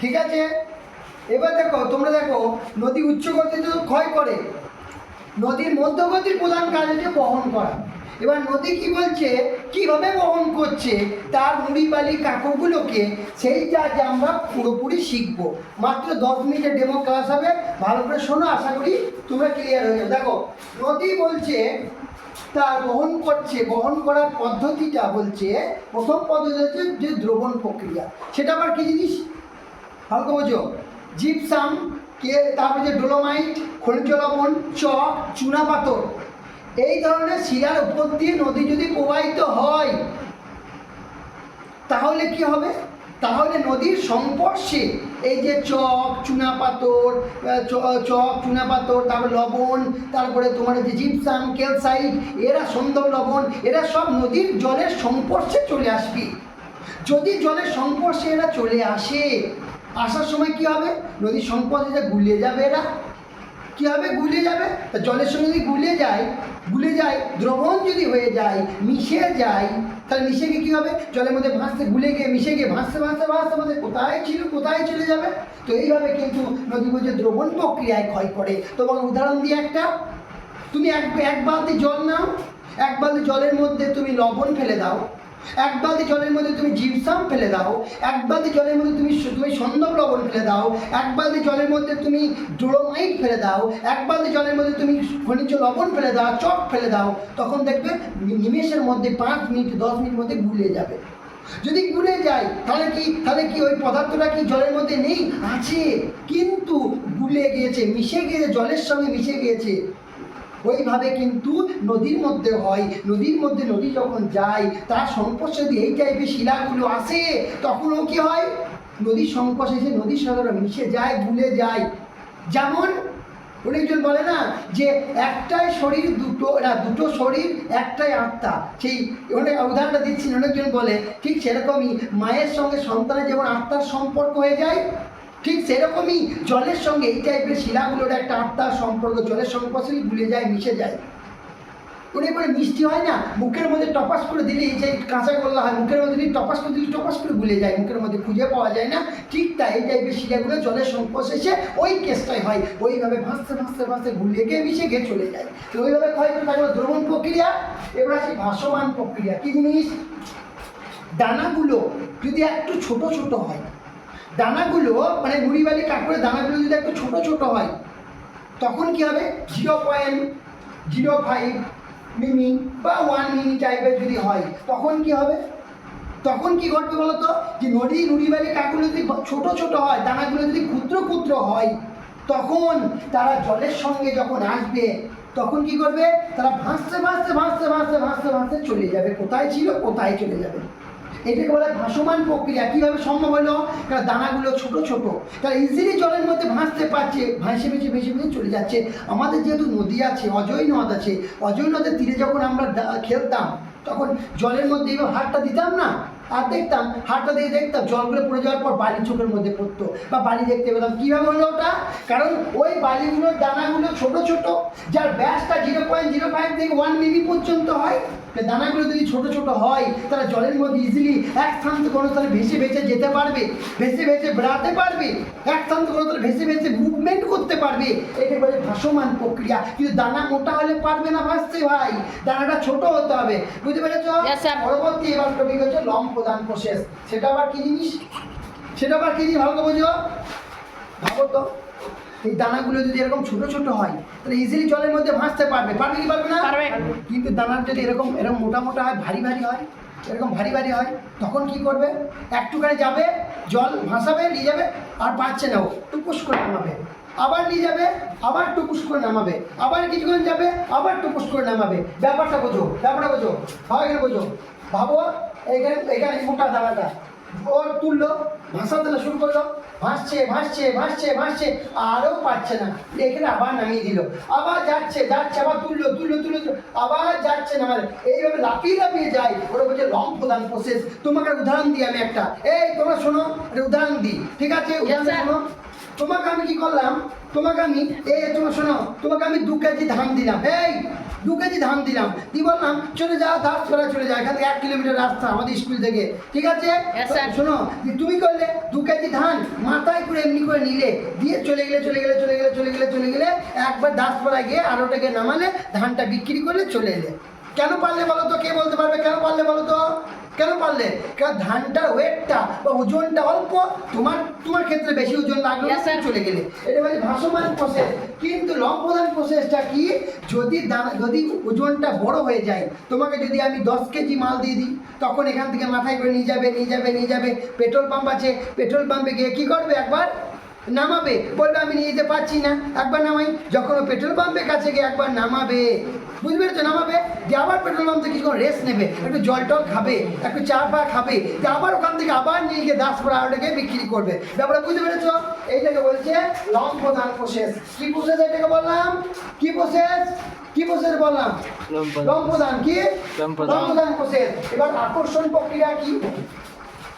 ঠিক আছে? এবার দেখো, তোমরা দেখো, নদী উচ্চ গতিতে ক্ষয় করে। নদীর মধ্যগতির প্রধান কাজ হচ্ছে বহন করা। এবার নদী কি বলছে? কীভাবে বহন করছে? তার মুড়ি বালি কাকুগুলোকে সেইটা যে আমরা পুরোপুরি শিখব। মাত্র দশ মিনিটের ডেমো ক্লাস হবে। ভালো করে শোনো, আশা করি তোমরা ক্লিয়ার হয়ে যাবে। দেখো, নদী বলছে, তার বহন করছে, বহন করার পদ্ধতিটা বলছে, প্রথম পদ্ধতি হচ্ছে যে দ্রবণ প্রক্রিয়া। সেটা আবার কি জিনিস? হালকা বোঝো জিপসাম কে তারপরে যে ডোলোমাইট খনিজ লবণ চক চুনা পাথর। এই ধরনের শিলার উপর দিয়ে নদী যদি প্রবাহিত হয় তাহলে কি হবে? তাহলে নদীর সংস্পর্শে এই যে চক চুনাপাথর আহ, চ- চক চুনাপাথর তারপরে লবণ তারপরে তোমার যে জিপসাম ক্যালসাইট এরা সন্দর লবণ এরা সব নদীর জলের সংস্পর্শে চলে আসবে। যদি জলের সংস্পর্শে এরা চলে আসে আসার সময় কি হবে? নদীর সম্পদ যে গুলিয়ে যাবে এরা, কি হবে? গুলে যাবে? তা জলের সঙ্গে যদি গুলিয়ে যায় গুলে যায়, দ্রবণ যদি হয়ে যায়, মিশে যায়, তাহলে মিশে গিয়ে কী হবে? জলের মধ্যে ভাসতে গুলে গিয়ে মিশে গিয়ে ভাসতে ভাসতে ভাসতে ভাসতে কোথায় ছিল? কোথায় চলে যাবে? তো এইভাবে কিন্তু নদী মধ্যে দ্রবণ প্রক্রিয়ায় ক্ষয় করে। তোমাকে উদাহরণ দিয়ে একটা, তুমি এক এক বালতি জল নাও, এক বালতি জলের মধ্যে তুমি লবণ ফেলে দাও। এক বালতি জলের মধ্যে তুমি জিপসাম ফেলে দাও, এক বালতি জলের মধ্যে তুমি তুমি সন্দক লবণ ফেলে দাও, এক বালতি জলের মধ্যে তুমি ডোলোমাইট ফেলে দাও, এক বালতি জলের মধ্যে তুমি খনিজ লবণ ফেলে দাও চক ফেলে দাও, তখন দেখবে নিমেষের মধ্যে পাঁচ মিনিট, দশ মিনিট মধ্যে গুলিয়ে যাবে। যদি গুলে যায়, তাহলে কি তাহলে কি ওই পদার্থটা কি জলের মধ্যে নেই? আছে, কিন্তু গুলে গিয়েছে, মিশে গিয়েছে, জলের সঙ্গে মিশে গিয়েছে। ওইভাবে কিন্তু নদীর মধ্যে হয়, নদীর মধ্যে নদী যখন যায়, তার সংস্পর্শে যদি এই টাইপের শিলাগুলো আসে, তখনও কি হয়? নদীর সংস্পর্শে এসে নদীর সঙ্গে মিশে যায় ভুলে যায়। যেমন অনেকজন বলে না যে একটাই শরীর দুটো, না, দুটো শরীর, একটাই আত্মা। সেই অনেক উদাহরণটা দিচ্ছি অনেকজন বলে, ঠিক সেরকমই মায়ের সঙ্গে সন্তানের যেমন আত্মার সম্পর্ক হয়ে যায় ঠিক সেরকমই জলের সঙ্গে এই টাইপের শিলাগুলোর একটা আত্মার সম্পর্ক, জলের সঙ্গে সংস্পর্শে ভুলে যায়, মিশে যায়। অনেক করে মিষ্টি হয় না মুখের মধ্যে টপাস করে দিলে এই যে কাঁচা গোল্লা হয় মুখের মধ্যে টপাস করে দিলে টপাস করে ভুলে যায় মুখের মধ্যে খুঁজে পাওয়া যায় না। ঠিক তাই এই টাইপের শিলাগুলো জলের সংস্পর্শে ওই কেসটাই হয়, ওইভাবে ভাসতে ভাসতে ভাসতে ভুলে গিয়ে মিশে গিয়ে চলে যায়। তো ওইভাবে ক্ষয় করে থাকে দ্রবণ প্রক্রিয়া, এবার আসি ভাসমান প্রক্রিয়া। কি জিনিস? দানাগুলো যদি একটু ছোট ছোট হয় দানাগুলো মানে গুড়ি বালি কাপড়ের দানাগুলো যদি একটু ছোট ছোট হয়, তখন কি হবে? জিরো পয়েন্ট জিরো ফাইভ মিমি বা ওয়ান মিনি টাইপের যদি হয়, তখন কি হবে? তখন কি ঘটবে বলতো? যে নদী নুড়িবালি কাকুগুলো যদি ছোট ছোট হয়, দানাগুলো যদি ক্ষুদ্র ক্ষুদ্র হয়, তখন তারা জলের সঙ্গে যখন আসবে, তখন কি করবে? তারা ভাসতে ভাসতে ভাসতে ভাসতে ভাসতে ভাসতে চলে যাবে। কোথায় ছিল? কোথায় চলে যাবে? এটাকে বলে ভাসমান প্রক্রিয়া। কীভাবে সম্ভব হলো? কারণ দানাগুলো ছোট ছোট, তারা ইজিলি জলের মধ্যে ভাসতে পারছে, ভাসে ভেসে ভেসে ভেসে চলে যাচ্ছে। আমাদের যেহেতু নদী আছে অজয় নদ আছে অজয় নদের তীরে যখন আমরা খেলতাম, তখন জলের মধ্যে এইভাবে হাতটা দিতাম না? আর দেখতাম, হাতটা দিয়ে দেখতাম, জলগুলো পড়ে যাওয়ার পর বালি চোখের মধ্যে পড়তো। বা বালি দেখতে পেতাম। কীভাবে হলো ওটা? কারণ ওই বালিগুলোর দানাগুলো ছোট ছোট, যার ব্যাসটা জিরো পয়েন্ট জিরো ফাইভ থেকে ওয়ান মিলি পর্যন্ত হয় দানাগুলো যদি ছোট ছোট হয় তারা জলের মধ্যে ইজিলি এক স্থান থেকে কোনো স্থানে ভেসে ভেসে যেতে পারবে ভেসে ভেসে বেড়াতে পারবে এক স্থান থেকে কোনো স্থানে ভেসে ভেসে মুভমেন্ট করতে পারবে। এটা বলে ভাসমান প্রক্রিয়া। কিন্তু দানা মোটা হলে পারবে না ভাসতে ভাই। দানাটা ছোট হতে হবে। বুঝতে পেরেছ. পরবর্তী এবার টপিক হচ্ছে লম প্রদান প্রসেস সেটা আবার কি জিনিস? সেটা আবার কি জিনিস ভালো বুঝো? ভাবো তো। এই দানাগুলো যদি এরকম ছোট ছোট হয় তাহলে ইজিলি জলের মধ্যে ভাসতে পারবে। পারবে কি পারবে না? পারবে। কিন্তু দানার যদি এরকম এরকম মোটা মোটা হয় ভারী ভারী হয় এরকম ভারী ভারী হয় তখন কি করবে? একটুখানি যাবে জল ভাসাবে নিয়ে যাবে আর পাচ্ছে না ও। টুকুস করে নামাবে। আবার নিয়ে যাবে আবার টুকুস করে নামাবে। আবার কিছুক্ষণ যাবে আবার টুকুস করে নামাবে। ব্যাপারটা বোঝো ব্যাপারটা বোঝো। ভালো এখানে বোঝো। ভাবো এখানে এখানে মোটা দানাটা। ও তুললো ভাসাতে না শুরু করল। ভাসছে ভাসছে ভাসছে ভাসছে আরও পাচ্ছে না। এখানে আবার নামিয়ে দিল। আবার যাচ্ছে যাচ্ছে আবার তুললো তুললো তুললো আবার যাচ্ছে না মানে এইভাবে লাফিয়ে লাফিয়ে যায়। ওরা বলছে লং প্রধান প্রসেস তোমাকে উদাহরণ দিই আমি একটা। এই তোমরা শোনো উদাহরণ দিই। ঠিক আছে? উদাহরণ শোনো। তোমাকে আমি কি করলাম? তোমাকে আমি এই তোমার শোনো তোমাকে আমি দু কেজি ধান দিলাম। এই দু কেজি ধান দিলাম। কি বললাম? চলে যা যাও দাসপাড়া চলে যাও এখান থেকে এক কিলোমিটার রাস্তা আমাদের স্কুল থেকে। ঠিক আছে? শোনো যে তুমি করলে দু কেজি ধান মাথায় করে এমনি করে নিলে দিয়ে চলে গেলে চলে গেলে চলে গেলে চলে গেলে চলে গেলে একবার দাসপাড়ায় গিয়ে আরোটাকে নামালে ধানটা বিক্রি করলে চলে এলে। কেন পারলে বলো তো? কে বলতে পারবে? কেন পারলে বলো তো? কেন পারলে? কারণ ধানটার ওয়েটটা বা ওজনটা অল্প তোমার তোমার ক্ষেত্রে বেশি ওজন লাগল চলে গেলে। এটা মানে ভাসমান প্রসেস কিন্তু লং প্রধান প্রসেসটা কি? যদি যদি ওজনটা বড় হয়ে যায় তোমাকে যদি আমি দশ কেজি মাল দিয়ে দিই তখন এখান থেকে মাথায় করে নিয়ে যাবে নিয়ে যাবে নিয়ে যাবে। পেট্রোল পাম্প আছে পেট্রোল পাম্পে গিয়ে কী করবে একবার? নামাবে। বলবে আমি নিয়ে যেতে পারছি না। একবার নামাই যখন পেট্রোল পাম্পের কাছে গিয়ে একবার নামাবে। বুঝতে পেরেছ? নামাবে যে আবার পেট্রোল পাম্প থেকে কিছুক্ষণ রেস্ট নেবে একটু জল টল খাবে একটু চা ফা খাবে যে আবার ওখান থেকে আবার নিয়ে গিয়ে দাস পর আরোটাকে বিক্রি করবে। ব্যাপারটা বুঝতে পেরেছ? এইটাকে বলছে লং প্রধান প্রসেস কি প্রসেস এটাকে বললাম? কি প্রসেস কি প্রসেস বললাম? লং প্রধান। কি? লং প্রধান প্রসেস এবার আকর্ষণ প্রক্রিয়া কি?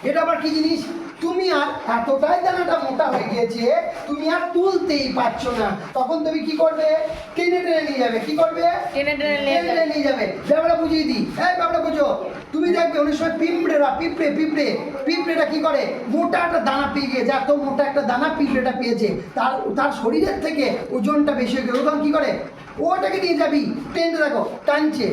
এটা আবার কি জিনিস? তুমি আর এতটাই দানাটা মোটা হয়ে গিয়েছে তুমি আর তুলতেই পারছ না। তখন তুমি কি করবে? টেনে টেনে নিয়ে যাবে। কি করবে? টেনে টেনে নিয়ে যাবে। ব্যাপারটা বুঝিয়ে দিই। এই ব্যাপারটা বুঝো। তুমি দেখবে অনেক সময় পিঁপড়েরা পিঁপড়ে পিঁপড়ে পিঁপড়েটা কি করে? মোটা একটা দানা পেয়ে গিয়েছে। এত মোটা একটা দানা পিঁপড়েটা পেয়েছে। তার তার শরীরের থেকে ওজনটা বেশি হয়ে গেল তখন কি করে? ওটাকে নিয়ে যাবি। টেনে দেখো টানছে।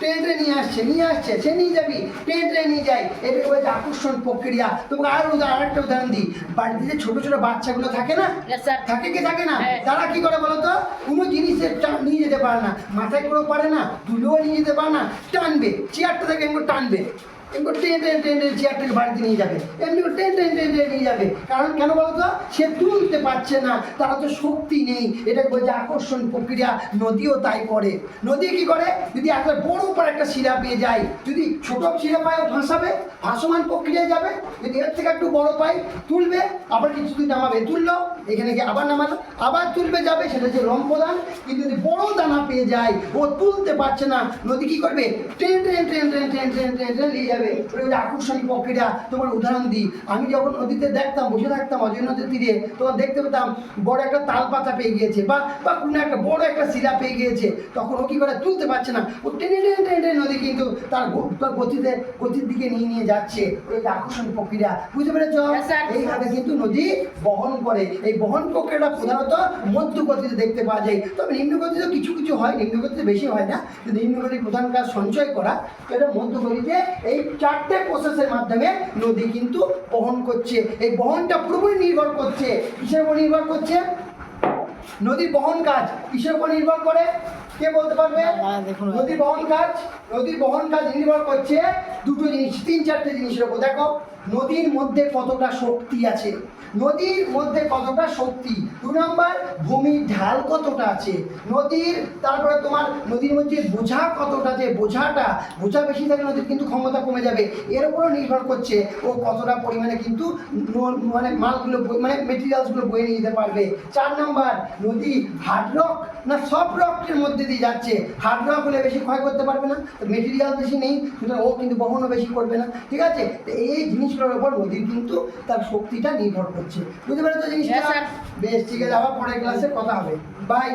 ট্রেনে নিয়ে আসছে নিয়ে আসছে সে নিয়ে যাবি ট্রেন ট্রেন নিয়ে যাই। এটাকে বলছে আকর্ষণ প্রক্রিয়া। তোমাকে আর উদাহরণ আরেকটা উদাহরণ দিই। বাড়িতে যে ছোট ছোট বাচ্চাগুলো থাকে না? থাকে কি থাকে না? হ্যাঁ। তারা কি করে বলো তো? কোনো জিনিসের নিয়ে যেতে পারে না। মাথায় করেও পারে না তুলেও নিয়ে যেতে পারে না টানবে। চেয়ারটা থেকে টানবে। এমনি টেনে টেনে টেনে টেনে চেয়ারটাকে বাড়িতে নিয়ে যাবে এমনি টেনে টেনে টেনে টেনে নিয়ে যাবে কারণ কেন বলো তো সে তুলতে পারছে না তারা তো শক্তি নেই এটাকে বলছে আকর্ষণ প্রক্রিয়া নদীও তাই করে নদী কি করে যদি একটা বড় পর একটা শিরা পেয়ে যায় যদি ছোট শিরা পায় ভাসাবে ভাসমান প্রক্রিয়ায় যাবে যদি এর থেকে একটু বড় পাই তুলবে আবার কিছুদিন নামাবে তুললো এখানে গিয়ে আবার নামালো আবার তুলবে যাবে সেটা হচ্ছে লম্পদান কিন্তু যদি বড় দানা পেয়ে যায় ও তুলতে পারছে না নদী কি করবে train train train train train train train train নিয়ে যাবে ওটা হচ্ছে আকর্ষণী প্রক্রিয়া তোমার উদাহরণ দিই। আমি যখন নদীতে দেখতাম বসে থাকতাম অজয় নদীর তীরে তখন দেখতে পেতাম বড় একটা তাল পাতা পেয়ে গিয়েছে বা বা কোনো একটা বড় একটা শিলা পেয়ে গিয়েছে। তখন ও কি করে তুলতে পারছে না। ও টেনে টেনে টেনে টেনে নদী কিন্তু তার তার গতিতে গতির দিকে নিয়ে নিয়ে যাচ্ছে। ওই আকর্ষণ প্রক্রিয়া বুঝতে পেরেছ. এইভাবে কিন্তু নদী বহন করে। এই বহন প্রক্রিয়াটা প্রধানত মধ্য গতিতে দেখতে পাওয়া যায়। তবে নিম্ন গতিতে কিছু কিছু হয় নিম্ন গতিতে বেশি হয় না। কিন্তু নিম্ন গতির প্রধান কাজ সঞ্চয় করা। এটা মধ্য গতিতে এই চারটে প্রসেসের মাধ্যমে নদী কিন্তু বহন করছে। এই বহনটা পুরোপুরি নির্ভর করছে। কিসের উপর নির্ভর করছে? নদীর বহন কাজ। কিসের উপর নির্ভর করে? কে বলতে পারবে। নদীর বহন কাজ নদীর বহন কাজ নির্ভর করছে দুটো জিনিস তিন চারটে জিনিসের উপর। দেখো নদীর মধ্যে কতটা শক্তি আছে? নদীর মধ্যে কতটা শক্তি? দু নম্বর ভূমির ঢাল কতটা আছে? নদীর তারপরে তোমার নদীর মধ্যে বোঝা কতটা যে বোঝাটা বোঝা বেশি থাকলে নদীর কিন্তু ক্ষমতা কমে যাবে। এর উপরও নির্ভর করছে ও কতটা পরিমাণে কিন্তু মানে মালগুলো মানে মেটেরিয়ালসগুলো বয়ে নিয়ে যেতে পারবে। চার নম্বর নদী হার্ড রক না সব রকের মধ্যে দিয়ে যাচ্ছে। হার্ড রক হলে বেশি ক্ষয় করতে পারবে না মেটেরিয়াল বেশি নেই ও কিন্তু বহনও বেশি করবে না ঠিক আছে? তো এই জিনিসগুলোর উপর নদীর কিন্তু তার শক্তিটা নির্ভর করছে। বুঝতে পারছ জিনিসটা? বেশ ঠিক আছে আবার পরের ক্লাসে কথা হবে। বাই